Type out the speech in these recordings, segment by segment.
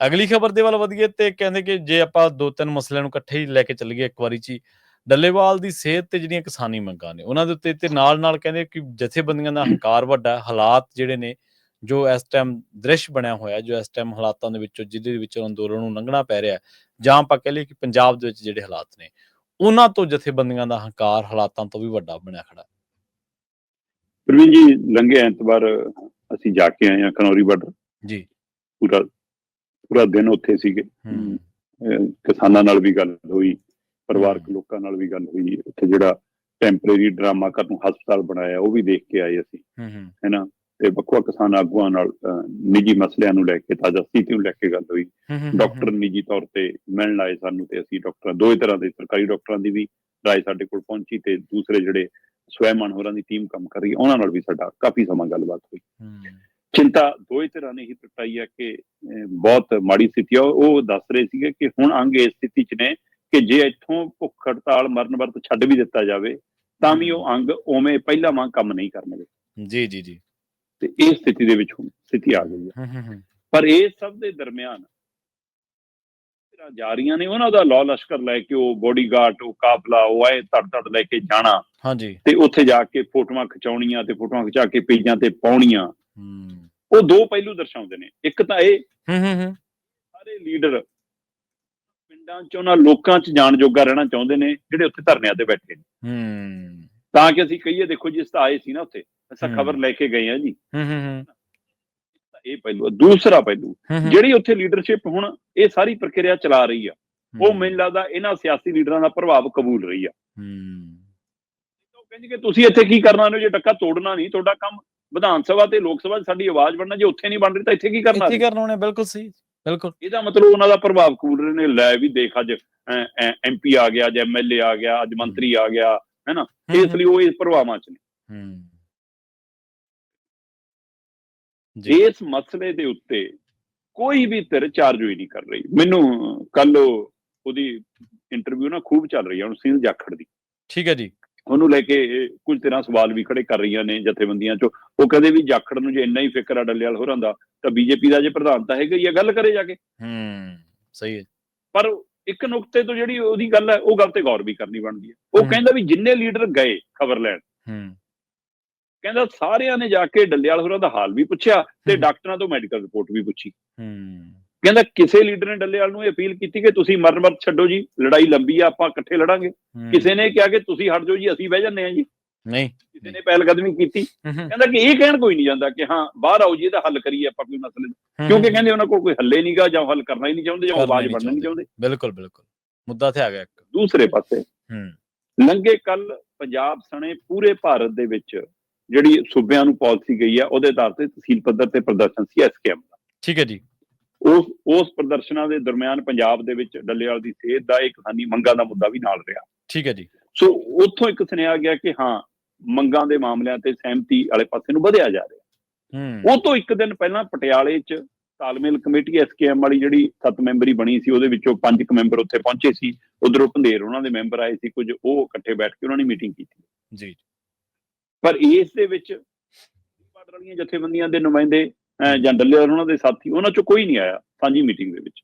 ਅਗਲੀ ਖਬਰ ਦੇ ਵੱਲ ਵਧੀਏ ਤੇ ਕਹਿੰਦੇ ਕਿ ਜੇ ਆਪਾਂ ਦੋ ਤਿੰਨ ਮਸਲਿਆਂ ਨੂੰ ਇਕੱਠੇ ਹੀ ਲੈ ਕੇ ਚੱਲੀਏ ਇੱਕ ਵਾਰੀ ਚ ਡੱਲੇਵਾਲ ਦੀ ਸਿਹਤ ਤੇ ਜਿਹੜੀਆਂ ਕਿਸਾਨੀ ਮੰਗਾਂ ਨੇ ਉਹਨਾਂ ਦੇ ਉੱਤੇ ਤੇ ਨਾਲ ਨਾਲ ਕਹਿੰਦੇ ਕਿ ਜਥੇਬੰਦੀਆਂ ਦਾ ਹੰਕਾਰ ਵੱਡਾ ਹੈ, ਹਾਲਾਤ ਜਿਹੜੇ ਨੇ ਜੋ ਇਸ ਟਾਈਮ ਦ੍ਰਿਸ਼ ਬਣਿਆ ਹੋਇਆ ਜੋ ਇਸ ਟਾਈਮ ਹਾਲਾਤਾਂ ਦੇ ਵਿੱਚੋਂ ਜਿਹਦੇ ਵਿੱਚੋਂ ਅੰਦੋਲਨ ਨੂੰ ਲੰਘਣਾ ਪੈ ਰਿਹਾ ਜਾਂ ਆਪਾਂ ਕਹਿ ਲਈਏ ਕਿ ਪੰਜਾਬ ਦੇ ਵਿੱਚ ਜਿਹੜੇ ਹਾਲਾਤ ਨੇ ਉਹਨਾਂ ਤੋਂ ਜਥੇਬੰਦੀਆਂ ਦਾ ਹੰਕਾਰ ਹਾਲਾਤਾਂ ਤੋਂ ਵੀ ਵੱਡਾ ਬਣਿਆ ਖੜਾ। ਪ੍ਰਵੀਨ ਜੀ ਲੰਘੇ ਐਤਵਾਰ ਅਸੀਂ ਜਾ ਕੇ ਆਏ ਹਾਂ ਖਨੌਰੀ ਬਾਰਡਰ ਜੀ ਪੂਰਾ ਪੂਰਾ ਦਿਨ ਉੱਥੇ ਸੀਗੇ। ਕਿਸਾਨਾਂ ਨਾਲ ਵੀ ਗੱਲ ਹੋਈ ਪਰਿਵਾਰਕ ਲੋਕਾਂ ਨਾਲ ਵੀ ਗੱਲ ਹੋਈ। ਉੱਥੇ ਜਿਹੜਾ ਟੈਂਪਰੇਰੀ ਡਰਾਮਾ ਕਰਨ ਨੂੰ ਹਸਪਤਾਲ ਬਣਾਇਆ ਉਹ ਵੀ ਦੇਖ ਕੇ ਆਏ ਅਸੀਂ। ਹੈਨਾ? ਤੇ ਵੱਖ-ਵੱਖ ਕਿਸਾਨ ਆਗੂਆਂ ਨਾਲ ਨਿੱਜੀ ਮਸਲਿਆਂ ਨੂੰ ਲੈ ਕੇ ਤਾਜ਼ਾ ਸਥਿਤੀ ਨੂੰ ਲੈ ਕੇ ਗੱਲ ਹੋਈ। ਡਾਕਟਰ ਨਿੱਜੀ ਤੌਰ ਤੇ ਮਿਲਣ ਆਏ ਸਾਨੂੰ ਤੇ ਅਸੀਂ ਡਾਕਟਰਾਂ ਦੋਵੇਂ ਤਰ੍ਹਾਂ ਦੇ ਸਰਕਾਰੀ ਡਾਕਟਰਾਂ ਦੀ ਵੀ ਰਾਏ ਸਾਡੇ ਕੋਲ ਪਹੁੰਚੀ ਤੇ ਦੂਸਰੇ ਜਿਹੜੇ ਸਵੈਮਾਨ ਹੋਰਾਂ ਦੀ ਟੀਮ ਕੰਮ ਕਰ ਰਹੀ ਉਹਨਾਂ ਨਾਲ ਵੀ ਸਾਡਾ ਕਾਫੀ ਸਮਾਂ ਗੱਲਬਾਤ ਹੋਈ। ਚਿੰਤਾ ਦੋਵੇਂ ਤਰ੍ਹਾਂ ਨੇ ਹੀ ਪ੍ਰਗਟਾਈ ਹੈ ਕਿ ਬਹੁਤ ਮਾੜੀ ਸਥਿਤੀ ਆ। ਉਹ ਦੱਸ ਰਹੇ ਸੀਗੇ ਕਿ ਹੁਣ ਅੰਗ ਇਸ ਸਥਿਤੀ 'ਚ ਨੇ ਕਿ ਜੇ ਇੱਥੋਂ ਭੁੱਖ ਹੜਤਾਲ ਮਰਨ ਵਰਤ ਛੱਡ ਵੀ ਦਿੱਤਾ ਜਾਵੇ ਤਾਂ ਵੀ ਉਹ ਅੰਗ ਉਵੇਂ ਪਹਿਲਾਂ ਵਾਂਗ ਕੰਮ ਨਹੀਂ ਕਰਨਗੇ। ਜੀ ਜੀ ਜੀ। ਤੇ ਇਹ ਸਥਿਤੀ ਦੇ ਵਿੱਚ ਹੁਣ ਸਥਿਤੀ ਆ ਗਈ ਹੈ ਪਰ ਇਹ ਸਭ ਦੇ ਦਰਮਿਆਨ ਜਿਹੜਾ ਜਾ ਰਹੀਆਂ ਨੇ ਉਹਨਾਂ ਦਾ ਲਾਅ ਲਸ਼ਕਰ ਲੈ ਕੇ ਉਹ ਬੋਡੀਗਾਰਡ ਉਹ ਕਾਫਲਾ ਉਹ ਆਏ ਤੜ ਤੜ ਲੈ ਕੇ ਜਾਣਾ। ਹਾਂਜੀ। ਤੇ ਉੱਥੇ ਜਾ ਕੇ ਫੋਟੋਆਂ ਖਿਚਾਉਣੀਆਂ ਤੇ ਫੋਟੋਆਂ ਖਿਚਾ ਕੇ ਪੇਜਾਂ ਤੇ ਪਾਉਣੀਆਂ। ਹੂੰ। ਉਹ ਦੋ ਪਹਿਲੂ ਦਰਸਾਉਂਦੇ ਨੇ। ਇੱਕ ਤਾਂ ਇਹ ਹੂੰ ਹੂੰ ਹੂੰ। ਸਾਰੇ ਲੀਡਰ ਪਿੰਡਾਂ 'ਚ ਉਹਨਾਂ ਲੋਕਾਂ 'ਚ ਜਾਣ ਜੋਗਾ ਰਹਿਣਾ ਚਾਹੁੰਦੇ ਨੇ ਜਿਹੜੇ ਉੱਥੇ ਧਰਨਿਆਂ ਤੇ ਬੈਠੇ ਨੇ। ਹੂੰ। ਤਾਂ ਕਿ ਅਸੀਂ ਕਹੀਏ ਦੇਖੋ ਜੀ ਅਸੀਂ ਤਾਂ ਆਏ ਸੀ ਨਾ ਉੱਥੇ। ਅਸਾਂ। ਖਬਰ ਲੈ ਕੇ ਗਏ ਆ ਜੀ। ਹੂੰ ਹੂੰ ਹੂੰ। ਤਾਂ ਇਹ ਪਹਿਲੂ। ਦੂਸਰਾ ਪਹਿਲੂ ਜਿਹੜੀ ਉੱਥੇ ਲੀਡਰਸ਼ਿਪ ਹੁਣ ਇਹ ਸਾਰੀ ਪ੍ਰਕਿਰਿਆ ਚਲਾ ਰਹੀ ਆ ਉਹ ਮੈਨੂੰ ਲੱਗਦਾ ਇਹਨਾਂ ਸਿਆਸੀ ਲੀਡਰਾਂ ਦਾ ਪ੍ਰਭਾਵ ਕਬੂਲ ਰਹੀ ਆ। ਹੂੰ। ਕਹਿੰਦੇ ਕਿ ਤੁਸੀਂ ਇੱਥੇ ਕੀ ਕਰਨਾ ਨੇ? ਜੇ ਟੱਕਾ ਤੋੜਨਾ ਨਹੀਂ ਤੁਹਾਡਾ ਕੰਮ ਵਿਧਾਨ ਸਭਾ ਤੇ ਲੋਕ ਸਭਾ 'ਚ ਸਾਡੀ ਆਵਾਜ਼ ਬਣਨਾ ਜੇ ਉੱਥੇ ਨਹੀਂ ਬਣ ਰਹੀ ਤਾਂ ਇੱਥੇ ਕੀ ਕਰਨਾ ਇੱਥੇ ਕਰਨਾ ਉਹਨੇ ਬਿਲਕੁਲ ਸਹੀ ਬਿਲਕੁਲ। ਇਹਦਾ ਮਤਲਬ ਉਹਨਾਂ ਦਾ ਪ੍ਰਭਾਵ ਕਬੂਲ ਰਹੇ ਨੇ ਲੈ ਵੀ ਦੇਖ ਅੱਜ ਐਮਪੀ ਆ ਗਿਆ ਅੱਜ ਐਮਐਲਏ ਆ ਗਿਆ ਅੱਜ ਮੰਤਰੀ ਆ ਗਿਆ ਹੈਨਾ ਇਸ ਲਈ ਉਹ ਇਸ ਪ੍ਰਭਾਵਾਂ 'ਚ ਨੇ। ਹੂੰ। ਜੀ। ਇਸ ਮਸਲੇ ਦੇ ਉੱਤੇ ਕੋਈ ਵੀ ਧਿਰ ਚਾਰਜ ਨਹੀਂ ਕਰ ਰਹੀ। ਮੈਨੂੰ ਕੱਲ ਉਹਦੀ ਇੰਟਰਵਿਊ ਨਾ ਖੂਬ ਚੱਲ ਰਹੀ ਹੈ ਹੁਣ ਸੀਲ ਜਾਖੜ ਦੀ। ਠੀਕ ਹੈ ਜੀ। ਉਹਨੂੰ ਲੈ ਕੇ ਕੁਝ ਤਰ੍ਹਾਂ ਸਵਾਲ ਵੀ ਖੜੇ ਕਰ ਰਹੀਆਂ ਨੇ ਜਥੇਬੰਦੀਆਂ ਚੋਂ। ਉਹ ਕਹਿੰਦੇ ਵੀ ਜਾਖੜ ਨੂੰ ਜੇ ਇੰਨਾ ਹੀ ਫਿਕਰ ਆ ਡੱਲੇਵਾਲ ਹੋਰਾਂ ਦਾ ਤਾਂ ਬੀਜੇਪੀ ਦਾ ਜੇ ਪ੍ਰਧਾਨ ਤਾਂ ਹੈਗਾ ਹੀ ਆ ਗੱਲ ਕਰੇ ਜਾ ਕੇ। ਹੂੰ ਸਹੀ ਹੈ। ਪਰ ਇੱਕ ਨੁਕਤੇ ਤੋਂ ਜਿਹੜੀ ਉਹਦੀ ਗੱਲ ਹੈ ਉਹ ਗੱਲ ਤੇ ਗੌਰ ਵੀ ਕਰਨੀ ਬਣਦੀ ਹੈ। ਉਹ। ਕਹਿੰਦਾ ਵੀ ਜਿੰਨੇ ਲੀਡਰ ਗਏ ਖਬਰ ਲੈਣ ਹੂੰ। ਕਹਿੰਦਾ ਸਾਰਿਆਂ ਨੇ ਜਾ ਕੇ ਡੱਲੇਵਾਲ ਹੋਰਾਂ ਦਾ ਹਾਲ ਵੀ ਪੁੱਛਿਆ ਤੇ। ਡਾਕਟਰਾਂ ਤੋਂ ਮੈਡੀਕਲ ਰਿਪੋਰਟ ਵੀ ਪੁੱਛੀ। ਹੂੰ। ਕਹਿੰਦਾ ਕਿਸੇ ਲੀਡਰ ਨੇ ਡੱਲੇਵਾਲ ਨੂੰ ਇਹ ਅਪੀਲ ਕੀਤੀ ਕਿ ਤੁਸੀਂ ਮਰਨ ਵਰਤ ਛੱਡੋ ਜੀ ਲੜਾਈ ਲੰਬੀ ਆ ਆਪਾਂ ਇਕੱਠੇ ਲੜਾਂਗੇ। ਕਿਸੇ ਨੇ ਕਿਹਾ ਕਿ ਤੁਸੀਂ ਹਟ ਜਾਓ ਜੀ ਅਸੀਂ ਬਹਿ ਜੰਨੇ ਆ ਜੀ। ਨਹੀਂ। ਕਿਸੇ ਨੇ ਪਹਿਲ ਕਦਮੀ ਕੀਤੀ ਕਹਿੰਦਾ ਕਿ ਇਹ ਕਹਿਣ ਕੋਈ ਨਹੀਂ ਜਾਂਦਾ ਕਿ ਹਾਂ ਬਾਹਰ ਆਓ ਜੀ ਇਹਦਾ ਹੱਲ ਕਰੀਏ ਆਪਾਂ ਕੋਈ ਮਸਲੇ ਦਾ। ਕਿਉਂਕਿ ਕਹਿੰਦੇ ਉਹਨਾਂ ਕੋਲ ਕੋਈ ਹੱਲੇ ਨਹੀਂਗਾ ਜਾਂ ਹੱਲ ਕਰਨਾ ਹੀ ਨਹੀਂ ਚਾਹੁੰਦੇ ਜਾਂ ਆਵਾਜ਼ ਬਣਨਾ ਨਹੀਂ ਚਾਹੁੰਦੇ। ਬਿਲਕੁਲ ਬਿਲਕੁਲ। ਮੁੱਦਾ ਤੇ ਆ ਗਿਆ ਇੱਕ। ਦੂਸਰੇ ਪਾਸੇ ਹੂੰ। ਲੰਘੇ ਕੱਲ ਪੰਜਾਬ ਸਣੇ ਪੂਰੇ ਭਾਰਤ ਦੇ ਵਿੱਚ ਜਿਹੜੀ ਸੂਬਿਆਂ ਨੂੰ ਪਾਲਿਸੀ ਗਈ ਆ ਉਹਦੇ ਆਧਾਰ ਤੇ ਤਹਿਸੀਲ ਪੱਧਰ ਤੇ ਪ੍ਰਦਰਸ਼ਨ ਸੀ ਐਸਕੇਐਮ ਦਾ। ਠੀਕ ਹੈ ਜੀ। ਉਸ ਉਸ ਪ੍ਰਦਰਸ਼ਨਾਂ ਦੇ ਦਰਮਿਆਨ ਪੰਜਾਬ ਦੇ ਵਿੱਚ ਡੱਲੇਵਾਲ ਦੀ ਸਿਹਤ ਦਾ ਇੱਕ ਕਿਸਾਨੀ ਮੰਗਾਂ ਦਾ ਮੁੱਦਾ ਵੀ ਨਾਲ ਰਿਹਾ। ਠੀਕ ਹੈ ਜੀ। ਸੋ ਉੱਥੋਂ ਇੱਕ ਸੁਨੇਹਾ ਗਿਆ ਕਿ ਹਾਂ ਮੰਗਾਂ ਦੇ ਮਾਮਲਿਆਂ ਤੇ ਸਹਿਮਤੀ ਵਾਲੇ ਪਾਸੇ ਨੂੰ ਵਧਿਆ ਜਾ ਰਿਹਾ। ਹੂੰ। ਉਹ ਤੋਂ ਇੱਕ ਦਿਨ ਪਹਿਲਾਂ ਪਟਿਆਲੇ 'ਚ ਤਾਲਮੇਲ ਕਮੇਟੀ ਐਸਕੇਐਮ ਵਾਲੀ ਜਿਹੜੀ ਸੱਤ ਮੈਂਬਰੀ ਬਣੀ ਸੀ ਉਹਦੇ ਵਿੱਚੋਂ ਪੰਜ ਕੁ ਮੈਂਬਰ ਉੱਥੇ ਪਹੁੰਚੇ ਸੀ। ਉਧਰੋਂ ਭੰਦੇਰ ਉਹਨਾਂ ਦੇ ਮੈਂਬਰ ਆਏ ਸੀ ਕੁਝ ਉਹ ਇਕੱਠੇ ਬੈਠ ਕੇ ਉਹਨਾਂ ਨੇ ਮੀਟਿੰਗ ਕੀਤੀ। ਜੀ। ਪਰ ਇਸ ਦੇ ਵਿੱਚ ਬਾਰਡਰ ਵਾਲੀਆਂ ਜਥੇਬੰਦੀਆਂ ਦੇ ਨੁਮਾਇੰਦੇ ਜਾਂ ਡੱਲੇਵਾਲ ਉਹਨਾਂ ਦੇ ਸਾਥੀ ਉਹਨਾਂ 'ਚੋਂ ਕੋਈ ਨਹੀਂ ਆਇਆ ਸਾਂਝੀ ਮੀਟਿੰਗ ਦੇ ਵਿੱਚ।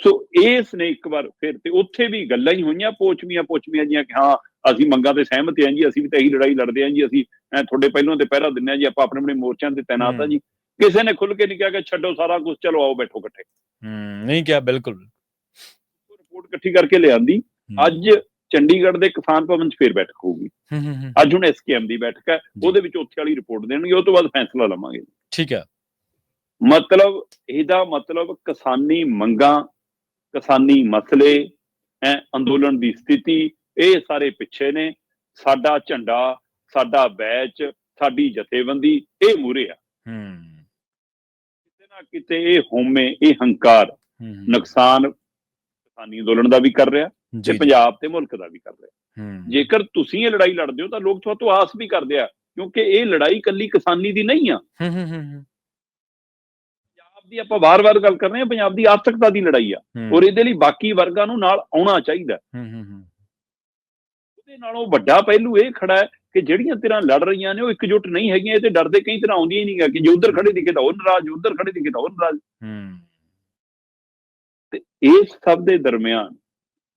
ਸੋ ਇਸ ਨੇ ਇੱਕ ਵਾਰ ਫਿਰ ਤੇ ਉੱਥੇ ਵੀ ਗੱਲਾਂ ਹੀ ਹੋਈਆਂ ਪੋਚਮੀਆਂ ਪੋਚਮੀਆਂ ਜੀਆਂ ਕਿ ਹਾਂ ਅਸੀਂ ਮੰਗਾਂ ਤੇ ਸਹਿਮਤ ਹਾਂ ਜੀ ਅਸੀਂ ਵੀ ਤਾਂ ਇਹੀ ਲੜਾਈ ਲੜਦੇ ਹਾਂ ਜੀ ਅਸੀਂ ਤੁਹਾਡੇ ਪਹਿਲੋਂ ਤੇ ਪਹਿਰਾ ਦਿੰਦੇ ਹਾਂ ਜੀ ਆਪਾਂ ਆਪਣੇ ਆਪਣੇ ਮੋਰਚਿਆਂ ਤੇ ਤਾਇਨਾਤ ਹਾਂ ਜੀ। ਕਿਸੇ ਨੇ ਖੁੱਲ ਕੇ ਨਹੀਂ ਕਿਹਾ ਕਿ ਛੱਡੋ ਸਾਰਾ ਕੁਝ ਚਲੋ ਆਓ ਬੈਠੋ ਇਕੱਠੇ। ਹੂੰ ਨਹੀਂ ਕਿਹਾ ਬਿਲਕੁਲ। ਰਿਪੋਰਟ ਇਕੱਠੀ ਕਰਕੇ ਲਿਆਂਦੀ। ਅੱਜ ਚੰਡੀਗੜ੍ਹ ਦੇ ਕਿਸਾਨ ਭਵਨ 'ਚ ਫੇਰ ਬੈਠਕ ਹੋਊਗੀ। ਹੂੰ, ਹੂੰ, ਹੂੰ, ਅੱਜ ਹੁਣ ਐਸਕੇਐਮ ਦੀ ਬੈਠਕ ਹੈ। ਉਹਦੇ ਵਿੱਚ ਉੱਥੇ ਵਾਲੀ ਰਿਪੋਰਟ ਦੇਣਗੇ ਉਹ ਤੋਂ ਬਾਅਦ ਫੈਸਲਾ ਲਵਾਂਗੇ। ਠੀਕ ਹੈ। ਮਤਲਬ ਇਹਦਾ ਮਤਲਬ ਕਿਸਾਨੀ ਮੰਗਾਂ ਕਿਸਾਨੀ ਮਸਲੇ ਅੰਦੋਲਨ ਦੀ ਸਥਿਤੀ ਇਹ ਸਾਰੇ ਪਿੱਛੇ ਨੇ। ਸਾਡਾ ਝੰਡਾ ਸਾਡਾ ਬੈਚ ਸਾਡੀ ਜਥੇਬੰਦੀ ਇਹ ਮੂਰੇ ਆ। ਹੂੰ। ਕਿਤੇ ਨਾ ਕਿਤੇ ਇਹ ਹੋਮੇ ਇਹ ਹੰਕਾਰ ਨੁਕਸਾਨ ਕਿਸਾਨੀ ਅੰਦੋਲਨ ਦਾ ਵੀ ਕਰ ਰਿਹਾ ਤੇ ਪੰਜਾਬ ਤੇ ਮੁਲਕ ਦਾ ਵੀ ਕਰ ਰਿਹਾ। ਜੇਕਰ ਤੁਸੀਂ ਇਹ ਲੜਾਈ ਲੜਦੇ ਹੋ ਤਾਂ ਲੋਕ ਤੁਹਾਤੋਂ ਆਸ ਵੀ ਕਰਦੇ ਆ ਕਿਉਂਕਿ ਇਹ ਲੜਾਈ ਕੱਲੀ ਕਿਸਾਨੀ ਦੀ ਨਹੀਂ ਆ। ਪੰਜਾਬ ਦੀ ਆਪਾਂ ਵਾਰ-ਵਾਰ ਗੱਲ ਕਰ ਰਹੇ ਹਾਂ ਪੰਜਾਬ ਦੀ ਆਰਥਿਕਤਾ ਦੀ ਲੜਾਈ ਆ। ਔਰ ਇਹਦੇ ਲਈ ਬਾਕੀ ਵਰਗਾਂ ਨੂੰ ਨਾਲ ਆਉਣਾ ਚਾਹੀਦਾ। ਉਹਦੇ ਨਾਲੋਂ ਵੱਡਾ ਪਹਿਲੂ ਇਹ ਖੜਾ ਹੈ ਕਿ ਜਿਹੜੀਆਂ ਤਰ੍ਹਾਂ ਲੜ ਰਹੀਆਂ ਨੇ ਉਹ ਇਕਜੁੱਟ ਨਹੀਂ ਹੈਗੀਆਂ ਇਹ ਤੇ ਡਰਦੇ ਕਈ ਤਰ੍ਹਾਂ ਆਉਂਦੀਆਂ ਹੀ ਨਹੀਂ ਗਾ ਕਿ ਜੇ ਉਧਰ ਖੜੇ ਦਿਖੇ ਤਾਂ ਉਹ ਨਾਰਾਜ਼ ਉਧਰ ਖੜੇ ਦਿਖੇ ਤਾਂ ਉਹ ਨਾਰਾਜ਼। ਤੇ ਇਸ ਸਭ ਦੇ ਦਰਮਿਆਨ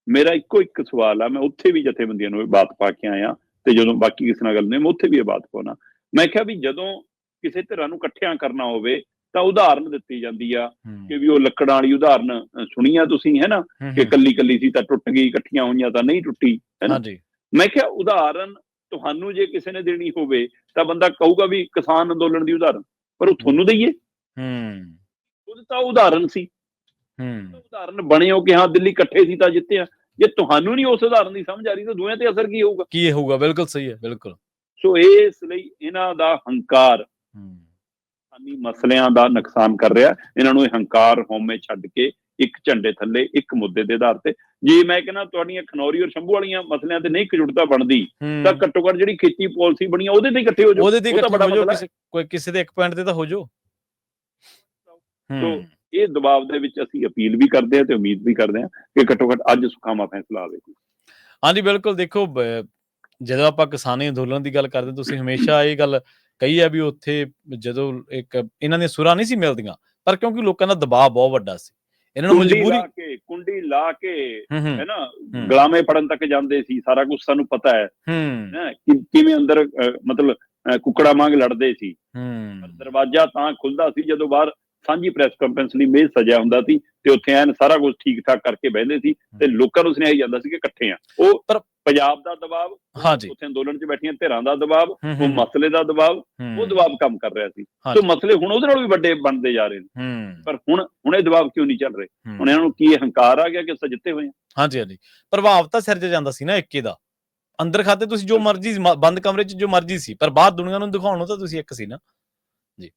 ਮੇਰਾ ਇੱਕੋ ਇੱਕ ਸਵਾਲ ਆ ਮੈਂ ਉੱਥੇ ਵੀ ਜਥੇਬੰਦੀਆਂ ਨੂੰ ਇਹ ਬਾਤ ਪਾ ਕੇ ਆਇਆ। ਤੇ ਜਦੋਂ ਬਾਕੀ ਕਿਸੇ ਨਾਲ ਗੱਲ ਨਹੀਂ ਮੈਂ ਉੱਥੇ ਵੀ ਇਹ ਬਾਤ ਪਾਉਣਾ। ਮੈਂ ਕਿਹਾ ਵੀ ਜਦੋਂ ਕਿਸੇ ਧਿਰਾਂ ਨੂੰ ਇਕੱਠਿਆਂ ਕਰਨਾ ਹੋਵੇ ਤਾਂ ਉਦਾਹਰਨ ਦਿੱਤੀ ਜਾਂਦੀ ਆ ਕਿ ਵੀ ਉਹ ਲੱਕੜਾਂ ਵਾਲੀ ਉਦਾਹਰਨ ਅ, ਸੁਣੀ ਆ ਤੁਸੀਂ ਹੈ ਨਾ? ਕਿ ਕੱਲੀ ਕੱਲੀ ਸੀ ਤਾਂ ਟੁੱਟ ਗਈ ਇਕੱਠੀਆਂ ਹੋਈਆਂ ਤਾਂ ਨਹੀਂ ਟੁੱਟੀ ਹੈ ਨਾ? ਹਾਂਜੀ। ਮੈਂ ਕਿਹਾ ਉਦਾਹਰਨ ਤੁਹਾਨੂੰ ਜੇ ਕਿਸੇ ਨੇ ਦੇਣੀ ਹੋਵੇ ਤਾਂ ਬੰਦਾ ਕਹੂਗਾ ਵੀ ਕਿਸਾਨ ਅੰਦੋਲਨ ਦੀ ਉਦਾਹਰਨ ਪਰ ਉਹ ਤੁਹਾਨੂੰ ਦਈਏ। ਹੂੰ। ਉਹ ਤਾਂ ਉਦਾਹਰਨ ਸੀ। ਹੂੰ। ਉਦਾਹਰਨ ਬਣੇ ਹੋ ਕਿ ਹਾਂ ਦਿੱਲੀ ਇਕੱਠੇ ਸੀ ਤਾਂ ਜਿੱਤਿਆ। ਜੇ ਤੁਹਾਨੂੰ ਨਹੀਂ ਉਸ ਉਦਾਹਰਨ ਦੀ ਸਮਝ ਆ ਰਹੀ ਤਾਂ ਦੂਆਂ ਤੇ ਅਸਰ ਕੀ ਹੋਊਗਾ? ਕੀ ਹੋਊਗਾ? ਬਿਲਕੁਲ ਸਹੀ ਹੈ ਬਿਲਕੁਲ। ਸੋ ਇਸ ਲਈ ਇਹਨਾਂ ਦਾ ਹੰਕਾਰ ਸਾਨੀ ਮਸਲਿਆਂ ਦਾ ਨੁਕਸਾਨ ਕਰ ਰਿਹਾ। ਇਹਨਾਂ ਨੂੰ ਇਹ ਹੰਕਾਰ ਹਉਮੈ ਛੱਡ ਕੇ ਇੱਕ ਝੰਡੇ ਥੱਲੇ ਇੱਕ ਮੁੱਦੇ ਦੇ ਆਧਾਰ ਤੇ। ਜੇ ਮੈਂ ਕਹਿੰਦਾ ਤੁਹਾਡੀਆਂ ਖਨੌਰੀ ਔਰ ਸ਼ੰਭੂ ਵਾਲੀਆਂ ਮਸਲਿਆਂ ਤੇ ਨਹੀਂ ਇਕਜੁੱਟਤਾ ਬਣਦੀ ਤਾਂ ਘੱਟੋ ਘੱਟ ਜਿਹੜੀ ਖੇਤੀ ਪਾਲਿਸੀ ਬਣੀ ਆ ਉਹਦੇ ਤੇ ਇਕੱਠੇ ਹੋ ਜਾਓ। ਉਹਦੇ ਤੇ ਇਕੱਠੇ ਹੋ ਜਾਓ। ਕਿਸੇ ਕੋਈ ਕਿਸੇ ਦੇ ਇੱਕ ਪੁਆਇੰਟ ਤੇ ਤਾਂ ਹੋ ਜਾਓ। ਹੂੰ। ਇਹ ਦਬਾਅ ਦੇ ਵਿੱਚ ਅਸੀਂ ਅਪੀਲ ਵੀ ਕਰਦੇ ਹਾਂ ਤੇ ਉਮੀਦ ਵੀ ਕਰਦੇ ਹਾਂ ਕਿ ਘੱਟੋ ਘੱਟ ਅੱਜ ਸੁਖਾਵਾਂ ਫੈਸਲਾ ਆਵੇ ਹਾਂਜੀ ਬਿਲਕੁਲ ਦੇਖੋ ਜਦੋਂ ਆਪਾਂ ਕਿਸਾਨੀ ਅੰਦੋਲਨ ਦੀ ਗੱਲ ਕਰਦੇ ਤੁਸੀਂ ਹਮੇਸ਼ਾ ਇਹ ਗੱਲ ਕਹੀ ਹੈ ਵੀ ਉੱਥੇ ਜਦੋਂ ਇੱਕ ਇਹਨਾਂ ਦੀਆਂ ਸੁਰਾਂ ਨਹੀਂ ਸੀ ਮਿਲਦੀਆਂ ਪਰ ਕਿਉਂਕਿ ਲੋਕਾਂ ਦਾ ਦਬਾਅ ਬਹੁਤ ਵੱਡਾ ਸੀ ਇਹਨਾਂ ਨੂੰ ਮਜਬੂਰੀ ਲਾ ਕੇ ਕੁੰਡੀ ਲਾ ਕੇ ਹੂੰ ਨਾ। ਗੁਲਾਮੇ ਫੜਨ ਤੱਕ ਜਾਂਦੇ ਸੀ ਸਾਰਾ ਕੁਝ ਸਾਨੂੰ ਪਤਾ ਹੈ। ਹੂੰ। ਕਿਵੇਂ ਅੰਦਰ ਮਤਲਬ ਕੁੱਕੜਾ ਵਾਂਗ ਲੜਦੇ ਸੀ। ਦਰਵਾਜ਼ਾ ਤਾਂ ਖੁੱਲਦਾ ਸੀ ਜਦੋਂ ਬਾਹਰ ਸਾਂਝੀ ਪ੍ਰੈਸ ਕਾਨਫਰੰਸ ਲਈ ਮੇਜ਼ ਸਜਿਆ ਹੁੰਦਾ ਸੀ ਤੇ ਉੱਥੇ ਐਨ ਸਾਰਾ ਕੁਝ ਠੀਕ ਠਾਕ ਕਰਕੇ ਬਹਿੰਦੇ ਸੀ ਤੇ ਲੋਕਾਂ ਨੂੰ ਹੀ ਜਾਂਦਾ ਸੀ ਕਿ ਇਕੱਠੇ ਆ। ਉਹ ਪਰ- ਪੰਜਾਬ ਦਾ ਦਬਾਅ ਹਾਂਜੀ। ਉੱਥੇ ਅੰਦੋਲਨ 'ਚ ਬੈਠੀਆਂ ਧਿਰਾਂ ਦਾ ਦਬਾਅ ਉਹ ਮਸਲੇ ਦਾ ਦਬਾਅ ਉਹ ਦਬਾਅ ਕੰਮ ਕਰ ਰਿਹਾ ਸੀ। ਸੋ ਮਸਲੇ ਹੁਣ ਉਹਦੇ ਨਾਲ ਵੀ ਵੱਡੇ ਬਣਦੇ ਜਾ ਰਹੇ ਨੇ। ਪਰ ਹੁਣ ਹੁਣ ਇਹ ਦਬਾਅ ਕਿਉਂ ਨਹੀਂ ਚੱਲ ਰਹੇ। ਹੁਣ ਇਹਨਾਂ ਨੂੰ ਕੀ ਹੰਕਾਰ ਆ ਗਿਆ ਕਿ ਅਸੀਂ ਜਿੱਤੇ ਹੋਏ ਆ? ਹਾਂਜੀ ਹਾਂਜੀ। ਪ੍ਰਭਾਵ ਤਾਂ ਸਿਰਜ ਜਾਂਦਾ ਸੀ ਨਾ ਇੱਕੇ ਦਾ। ਅੰਦਰ ਖਾਤੇ ਤੁਸੀਂ ਜੋ ਮਰਜ਼ੀ ਬੰਦ ਕਮਰੇ 'ਚ ਜੋ ਮਰਜ਼ੀ ਸੀ ਪਰ ਬਾਹਰ ਦੁਨੀਆ ਨੂੰ ਦਿਖਾਉਣ ਨੂੰ ਤਾਂ ਤੁਸੀਂ ਇੱਕ ਸੀ ਨਾ। ਜੀ।